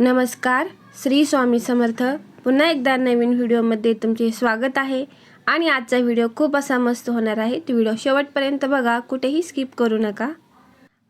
नमस्कार श्री स्वामी समर्थ. पुन्हा एकदा नवीन व्हिडिओमध्ये तुमचे स्वागत आहे. आणि आजचा व्हिडिओ खूप असा मस्त होणार आहे. तो व्हिडिओ शेवटपर्यंत बघा कुठेही स्किप करू नका.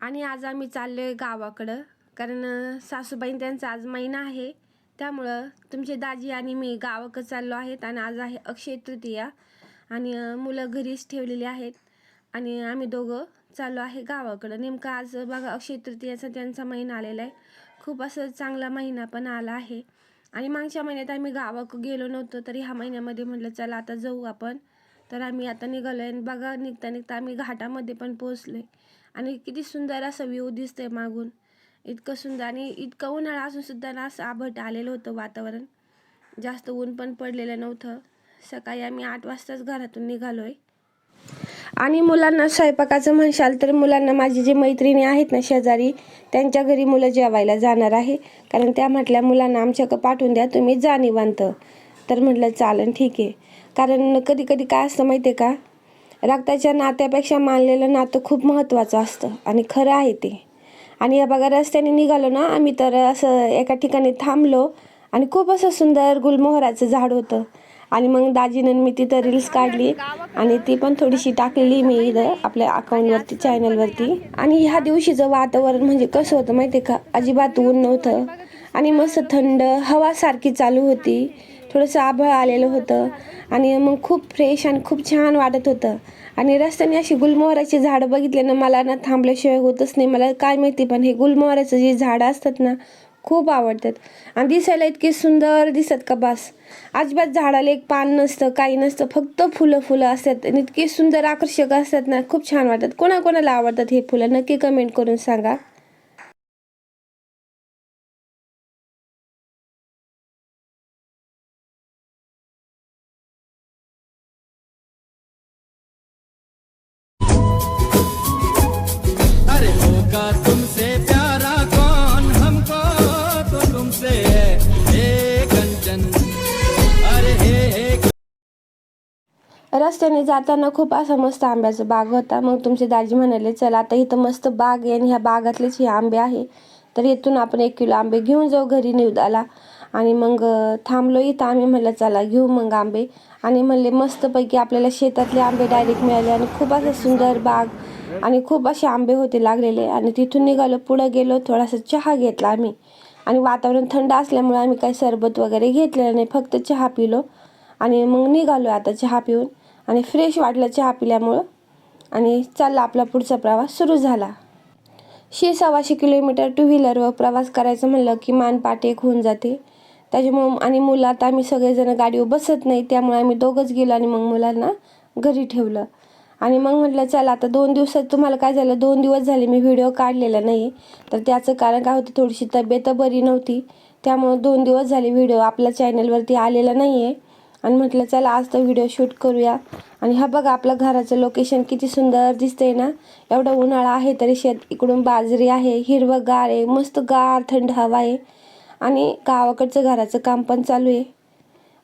आणि आज आम्ही चाललो आहे गावाकडं कारण अं, सासूबाई त्यांचा आज महिना आहे. त्यामुळं तुमचे दाजी आणि मी गावाकडं चाललो आहेत आणि आज आहे अक्षय तृतीया. आणि मुलं घरीच ठेवलेली आहेत. आणि आम्ही दोघं चाललो आहे गावाकडं. नेमकं आज बघा अक्षय तृतीयाचा त्यांचा महिना आलेला आहे. खूप असं चांगला महिना पण आला आहे. आणि मागच्या महिन्यात आम्ही गावाक गेलो नव्हतो तरी ह्या महिन्यामध्ये म्हटलं चला आता जाऊ आपण. तर आम्ही आता निघालो आहे आणि बघा निघता निघता आम्ही घाटामध्ये पण पोचलो आहे आणि किती सुंदर असं व्ह्यू दिसतंय मागून. इतकं सुंदर आणि इतकं उन्हाळा असून सुद्धा ना असं आभट आलेलं होतं वातावरण. जास्त ऊन पण पडलेलं नव्हतं. सकाळी आम्ही आठ वाजताच घरातून निघालो आहे आणि मुलांना स्वयंपाकाचं म्हणशाल तर मुलांना माझी जी मैत्रिणी आहेत ना शेजारी त्यांच्या घरी मुलं जेवायला जाणार आहे. कारण त्या म्हटल्या मुलांना आमच्याकडं पाठवून द्या तुम्ही जा निवांत. तर म्हटलं चालन ठीक आहे. कारण कधी कधी काय असतं माहिती आहे का? रक्ताच्या नात्यापेक्षा मानलेलं नातं खूप महत्त्वाचं असतं आणि खरं आहे ते. आणि या बघा रस्त्याने निघालो ना आम्ही तर असं एका ठिकाणी थांबलो आणि खूप असं सुंदर गुलमोहराचं झाड होतं. आणि मग दाजीनं मी तिथं रील्स काढली आणि ती पण थोडीशी टाकलेली मी इथं आपल्या अकाउंटवरती चॅनलवरती आणि ह्या दिवशीचं वातावरण म्हणजे कसं होतं माहिती आहे का? अजिबात ऊन नव्हतं. आणि मस्त थंड हवा सारखी चालू होती. थोडंसं आभळ आलेलं होतं. आणि मग खूप फ्रेश आणि खूप छान वाटत होतं. आणि रस्त्याने अशी गुलमोहराची झाडं बघितल्यानं मला ना थांबल्याशिवाय होतच नाही. मला काय माहिती पण हे गुलमोहराचं जे झाडं असतात ना खूप आवडतात. आणि दिसायला इतके सुंदर दिसत का बास. अजिबात झाडाला एक पान नसतं काही नसतं फक्त फुलं फुलं असतात. आणि इतके सुंदर आकर्षक असतात ना खूप छान वाटतात. कोणाकोणाला आवडतात हे फुलं? नक्की कमेंट करून सांगा. तुमसे है हे कंचन। अरे हे हे रस्त्याने जाताना खूप असा मस्त आंब्याचा बाग होता. मग तुमचे दाजी म्हणाले चला आता इथं मस्त बाग आहे आणि ह्या बागातलेच हे आंबे आहे. तर इथून आपण एक किलो आंबे घेऊन जाऊ घरी निवदाला आणि मग थांबलो इथं. आम्ही म्हणलं चला घेऊ मग आंबे. आणि म्हणले मस्तपैकी आपल्याला शेतातले आंबे डायरेक्ट मिळाले आणि खूप असं सुंदर बाग आणि खूप असे आंबे होते लागलेले. आणि तिथून निघालो. पुढं गेलो थोडासा चहा घेतला आम्ही. आणि वातावरण थंड असल्यामुळे आम्ही काही सरबत वगैरे घेतलेलं नाही फक्त चहा पिलो. आणि मग निघालो आता चहा पिऊन. आणि फ्रेश वाटलं चहा पिल्यामुळं. आणि चालला आपला पुढचा प्रवास सुरू झाला. शे सव्वाशे किलोमीटर टू व्हीलरवर प्रवास करायचं म्हणलं की मान पाठ एक होऊन जाते. त्याच्यामुळं आणि मुलं आता आम्ही सगळेजण गाडीवर बसत नाही त्यामुळे आम्ही दोघंच गेलो आणि मग मुलांना घरी ठेवलं. आणि मग म्हटलं चला आता दोन दिवसात तुम्हाला काय झालं? दोन दिवस झाले मी व्हिडिओ काढलेला नाही. तर त्याचं कारण काय होतं? थोडीशी तब्येत बरी नव्हती. त्यामुळं दोन दिवस झाले व्हिडिओ आपल्या चॅनलवरती आलेला नाही आहे आणि म्हटलं चला आज तर व्हिडिओ शूट करूया. आणि हा बघा आपलं घराचं लोकेशन किती सुंदर दिसतंय ना? एवढा उन्हाळा आहे तरी शेत इकडून बाजरी आहे हिरवंगार आहे मस्त गार थंड हवा आहे. आणि गावाकडचं घराचं काम पण चालू आहे.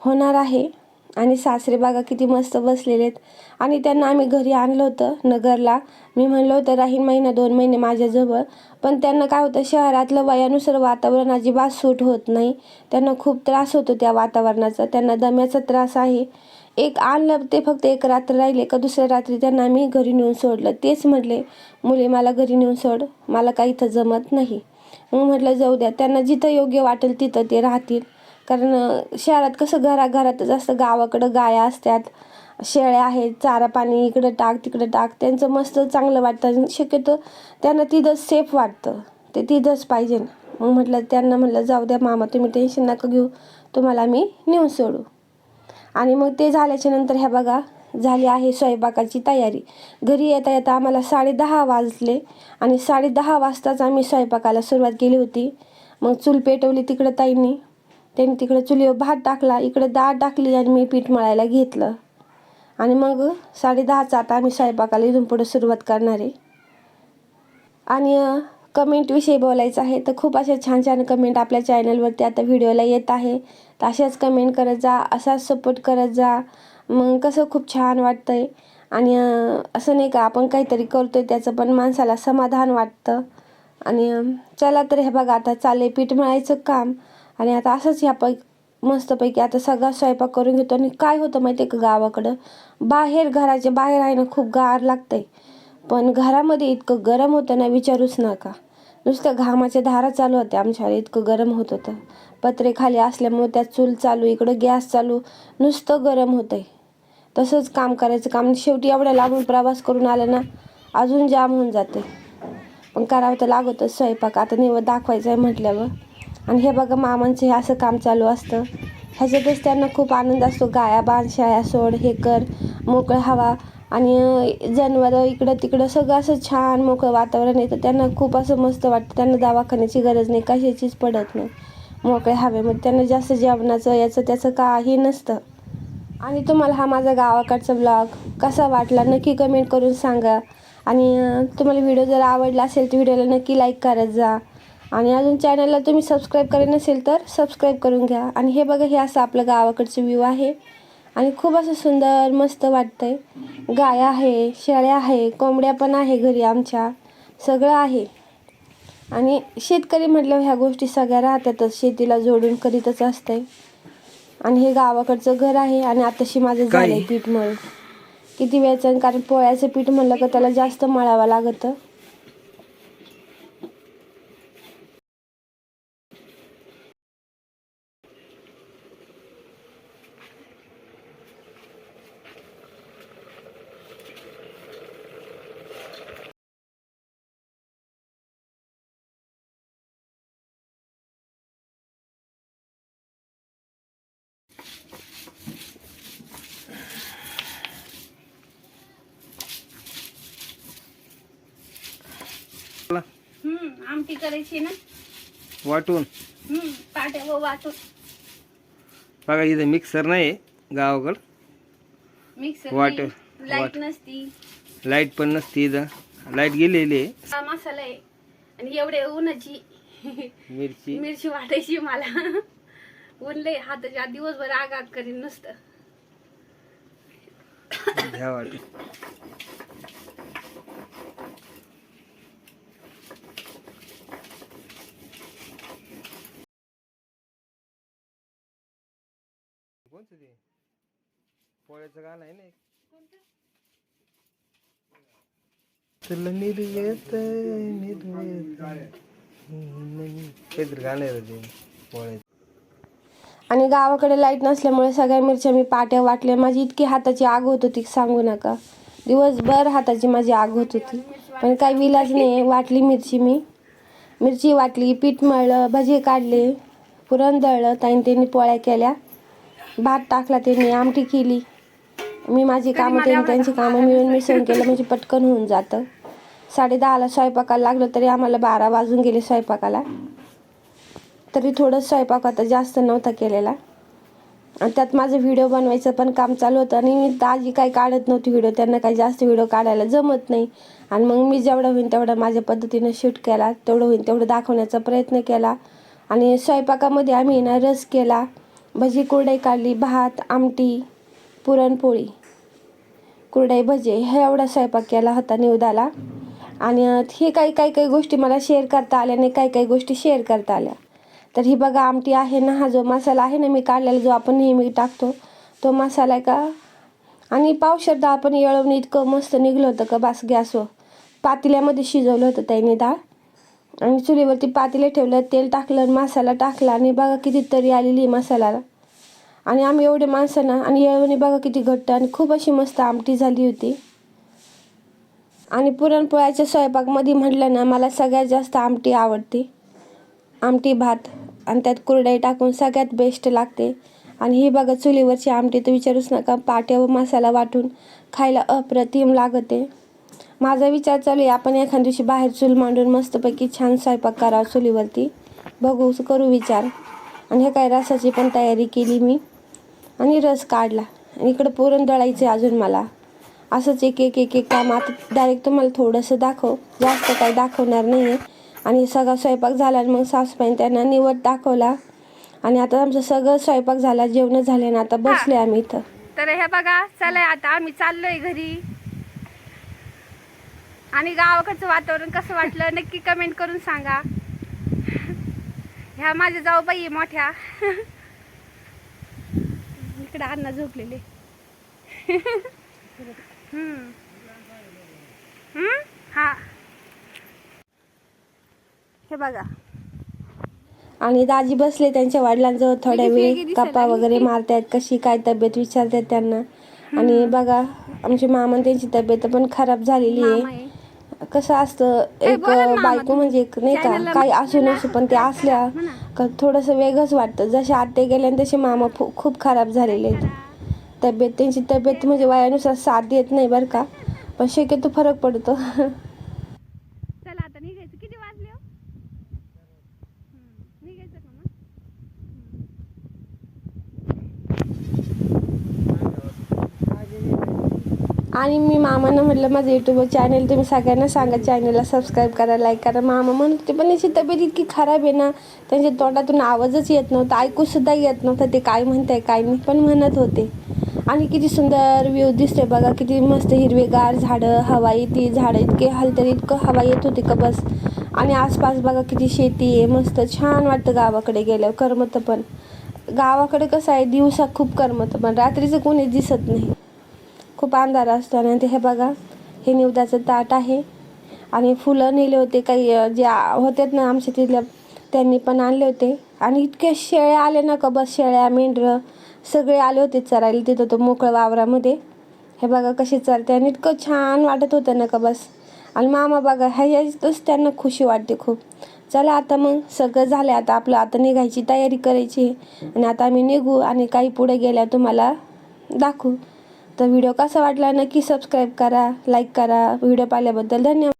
होणार आहे. आणि सासरे बागा किती मस्त बसलेले आहेत आणि त्यांना आम्ही घरी आणलं होतं नगरला. मी म्हणलं होतं राहीन महिना दोन महिने माझ्याजवळ पण त्यांना काय होतं शहरातलं वयानुसार वातावरण अजिबात सूट होत नाही. त्यांना खूप त्रास होतो त्या वातावरणाचा. त्यांना दम्याचा त्रास आहे. एक आणलं ते फक्त एक रात्र राहिले का दुसऱ्या रात्री त्यांना मी घरी नेऊन सोडलं. तेच म्हटले मुले मला घरी नेऊन सोड. मला काही इथं जमत नाही. मग म्हटलं जाऊ द्या. त्यांना जिथं योग्य वाटेल तिथं ते राहतील. कारण शहरात कसं घराघरातच असतं. गावाकडं गाया असतात शेळ्या आहेत चारा पाणी इकडं टाक तिकडं टाक. त्यांचं मस्त चांगलं वाटतं आणि शक्यतो त्यांना तिथंच सेफ वाटतं. ते तिथंच पाहिजे मग म्हटलं त्यांना म्हटलं जाऊ द्या मामा तुम्ही टेन्शन नका घेऊ. तुम्हाला मी नेऊन सोडू. आणि मग ते झाल्याच्यानंतर ह्या बघा झाली आहे स्वयंपाकाची तयारी. घरी येता येता आम्हाला साडेदहा वाजले आणि साडेदहा वाजताच आम्ही स्वयंपाकाला सुरुवात केली होती. मग चूल पेटवली तिकडं ताईंनी. त्यांनी तिकडं चुलीवर भात टाकला इकडं डाळ टाकली आणि मी पीठ मळायला घेतलं. आणि मग साडेदहाचा आता आम्ही स्वयंपाकाला इथून पुढे सुरुवात करणार आहे. आणि कमेंटविषयी बोलायचं आहे तर खूप असे छान छान कमेंट आपल्या चॅनलवरती आता व्हिडिओला येत आहे. तर अशाच कमेंट करत जा असाच सपोर्ट करत जा. मग कसं खूप छान वाटतं आहे आणि असं नाही का आपण काहीतरी करतो आहे त्याचं पण माणसाला समाधान वाटतं. आणि चला तर हे बघा आता चालले पीठ मळायचं काम. आणि आता असंच ह्या पै मस्तपैकी आता सगळा स्वयंपाक करून घेतो. आणि काय होतं माहिती आहे का गावाकडं? बाहेर घराच्या बाहेर आहे ना खूप गार लागतंय. पण घरामध्ये इतकं गरम होतं ना विचारूच नका. नुसतं घामाच्या धारा चालू होत्या आमच्यावर इतकं गरम होत होतं. पत्रे खाली असल्यामुळे त्यात चूल चालू इकडं गॅस चालू नुसतं गरम होतंय. तसंच काम करायचं काम. शेवटी एवढ्या लांबून प्रवास करून आलं ना अजून जाम होऊन जाते पण करावं तर लागतच. स्वयंपाक आता निवड दाखवायचं आहे म्हटल्यावर. आणि हे बघा मामांचं हे असं काम चालू असतं. ह्याच्यातच त्यांना खूप आनंद असतो. गाया बांध शाळा सोड हे कर मोकळं हवा. आणि जनावरं इकडं तिकडं सगळं असं छान मोकळं वातावरण येतं. त्यांना खूप असं मस्त वाटतं. त्यांना दवाखान्याची गरज नाही. कशाचीच पडत नाही. मोकळ्या हवेमध्ये त्यांना जास्त जेवणाचं याचं त्याचं काही नसतं. आणि तुम्हाला हा माझा गावाकडचा ब्लॉग कसा वाटला नक्की कमेंट करून सांगा. आणि तुम्हाला व्हिडिओ जर आवडला असेल तर व्हिडिओला नक्की लाईक करत जा. आणि अजून चॅनलला तुम्ही सबस्क्राईब करेल नसेल तर सबस्क्राईब करून घ्या. आणि हे बघा हे असं आपलं गावाकडचं व्ह्यू आहे. आणि खूप असं सुंदर मस्त वाटतंय. गाया आहे शेळ्या आहे कोंबड्या पण आहे घरी आमच्या. सगळं आहे. आणि शेतकरी म्हटल्यावर ह्या गोष्टी सगळ्या राहतातच. शेतीला जोडून करीतच असतंय. आणि हे गावाकडचं घर आहे आणि आताशी माझं काय? झालंय पीठ मळ किती वेळचं? कारण पोळ्याचं पीठ म्हणलं का त्याला जास्त मळावं लागतं हम्म आमटी करायची ना? वाटून. हम्म पाट्या व वाटून. बघा इथं मिक्सर नाही गावाकडं. मिक्सर वाट- लाइट वाट. नसती. लाइट पण नसती इथं. लाइट गेलेली आहे. हा मसाला आहे. आणि एवढे उन्हाची मिरची. मिरची वाटायची मला. ऊन लय. हाताच्या दिवसभर आगात करीन नुसतं. घ्या वाटून. कोणतं ते? पोळ्याचं गाणं आहे ना तुला निर्वेत निर्वेत काहीतरी गाणं आहे रे ते पोळ्याचं. आणि गावाकडे लाइट नसल्यामुळे सगळ्या मिरच्या मी पाट्या वाटल्या. माझी इतकी हाताची आग होत होती की सांगू नका. दिवसभर हाताची माझी आग होत होती. पण काही विलाज नाही वाटली मिरची मी. मिरची वाटली पीठ मळलं भजी काढले पुरण दळलं ताईन त्यांनी पोळ्या केल्या. भात टाकला त्यांनी आमटी केली. मी माझी कामं त्यांनी त्यांची कामं मिळून मिसळून केलं म्हणजे पटकन होऊन जातं. साडे दहाला स्वयंपाकाला लागलं तरी आम्हाला बारा वाजून गेले स्वयंपाकाला. तरी थोडं स्वयंपाक आता जास्त नव्हता केलेला. आणि त्यात माझं व्हिडिओ बनवायचं पण काम चालू होतं आणि मी दाजी काही काढत नव्हती व्हिडिओ त्यांना काही जास्त व्हिडिओ काढायला जमत नाही. आणि मग मी जेवढं होईल तेवढं माझ्या पद्धतीनं शूट केला तेवढं होईल तेवढं दाखवण्याचा प्रयत्न केला. आणि स्वयंपाकामध्ये आम्ही ना रस केला. भजी कुरडई काढली भात आमटी पुरणपोळी. कुरडई भजे हे एवढा स्वयंपाक केला होता निवदाला. आणि हे काही काही काही गोष्टी मला शेअर करता आल्या नाही काही काही गोष्टी शेअर करता आल्या. तर ही बघा आमटी आहे ना हा जो मसाला आहे ना मी काढलेला जो आपण नेहमी टाकतो तो मसाला आहे का? आणि पावशर डाळ आपण येळवून इतकं मस्त निघलं होतं का बास गॅसवर. पातेल्यामध्ये शिजवलं होतं त्याने डाळ आणि चुलीवरती पातेले ठेवलं तेल टाकलं आणि मसाला टाकला आणि बघा किती तरी आलेली आहे मसाल्याला. आणि आम्ही एवढे माणसं ना आणि येळवणी बघा किती घट्ट आणि खूप अशी मस्त आमटी झाली होती. आणि पुरणपोळ्याच्या स्वयंपाकमध्ये म्हटलं ना मला सगळ्यात जास्त आमटी आवडते. आमटी भात आणि त्यात कुरडई टाकून सगळ्यात बेस्ट लागते. आणि ही बघा चुलीवरची आमटी तर विचारूच नका पाट्या व मसाला वाटून खायला अप्रतिम लागते. माझा विचार चालू आहे आपण एखाद्या दिवशी बाहेर चूल मांडून मस्तपैकी छान स्वयंपाक करावा चुलीवरती. बघू करू विचार. आणि हे काय रसाची पण तयारी केली मी. आणि रस काढला. आणि इकडं पुरण दळायचं आहे अजून मला. असंच एक एक एक एक काम. आता डायरेक्ट तुम्हाला थोडंसं दाखव. जास्त काही दाखवणार नाही आहे आणि सगळा स्वयंपाक झाला आणि मग सासूबाईने त्यांना निवड दाखवला. आणि आता आमचं सगळं स्वयंपाक झाला जेवण झाले ना आता बसले आम्ही इथं. तर हे बघा चला आता आम्ही चाललोय घरी. आणि गावाकडचं वातावरण कसं वाटलं नक्की कमेंट करून सांगा. ह्या माझ्या जाऊबाई मोठ्या. इकडे अण्णा झोपलेले? हा. हे बघा. आणि दाजी बसले त्यांच्या वडिलांजवळ थोड्या वेळ गप्पा वगैरे मारतायत कशी काय तब्येत विचारतात त्यांना. आणि बघा आमची मामा त्यांची तब्येत पण खराब झालेली आहे. कसं असतं एक बायको म्हणजे एक नाही का काही असू नसू पण ते असल्या. का थोडंसं वेगळंच वाटतं. जसे आते गेले तसे मामा खूप खराब झालेले आहेत. तब्येत त्यांची तब्येत म्हणजे वयानुसार साथ देत नाही बरं का पण शक्यतो फरक पडतो चला आता निघायचं किती वाजले हो हम्म, निघायचं का मग आणि मी मामांना म्हटलं माझं युट्यूब चॅनल तुम्ही सगळ्यांना सांगा चॅनलला सबस्क्राईब करा लाईक करा. मामा म्हणत होते पण याची तब्येत इतकी खराब आहे ना त्यांच्या तोंडातून आवाजच येत नव्हता ऐकूसुद्धा येत नव्हतं ते काय म्हणताय काय नाही पण म्हणत होते. आणि किती सुंदर व्ह्यू दिसते बघा किती मस्त हिरवेगार झाडं हवा येते झाडं इतके हलतर इतकं हवा येत होती का बस. आणि आसपास बघा किती शेती आहे मस्त छान वाटतं गावाकडे गेल्यावर करमतं पण. गावाकडे कसं आहे दिवसा खूप करमतं पण रात्रीचं कोणी दिसत नाही. खूप अंधार असतो आणि ते हे बघा हे निवदाचं ताट आहे. आणि फुलं नेले होते काही जे आ- होतेत ना आमच्या तिथल्या त्यांनी पण आणले होते. आणि इतके शेळ्या आले ना का बस शेळ्या मेंढरं सगळे आले होते चरायला तिथं तो मोकळं वावरामध्ये. हे बघा कसे चरते आणि इतकं छान वाटत होतं ना का बस. आणि मामा बघा ह्याच्यातच त्यांना खुशी वाटते खूप. चला आता मग सगळं झालं आता आपलं आता निघायची तयारी करायची. आणि आता आम्ही निघू आणि काही पुढे गेल्या तुम्हाला दाखवू. तर व्हिडिओ कसा वाटला नक्की सबस्क्राईब करा लाईक करा. व्हिडिओ पाहिल्याबद्दल धन्यवाद.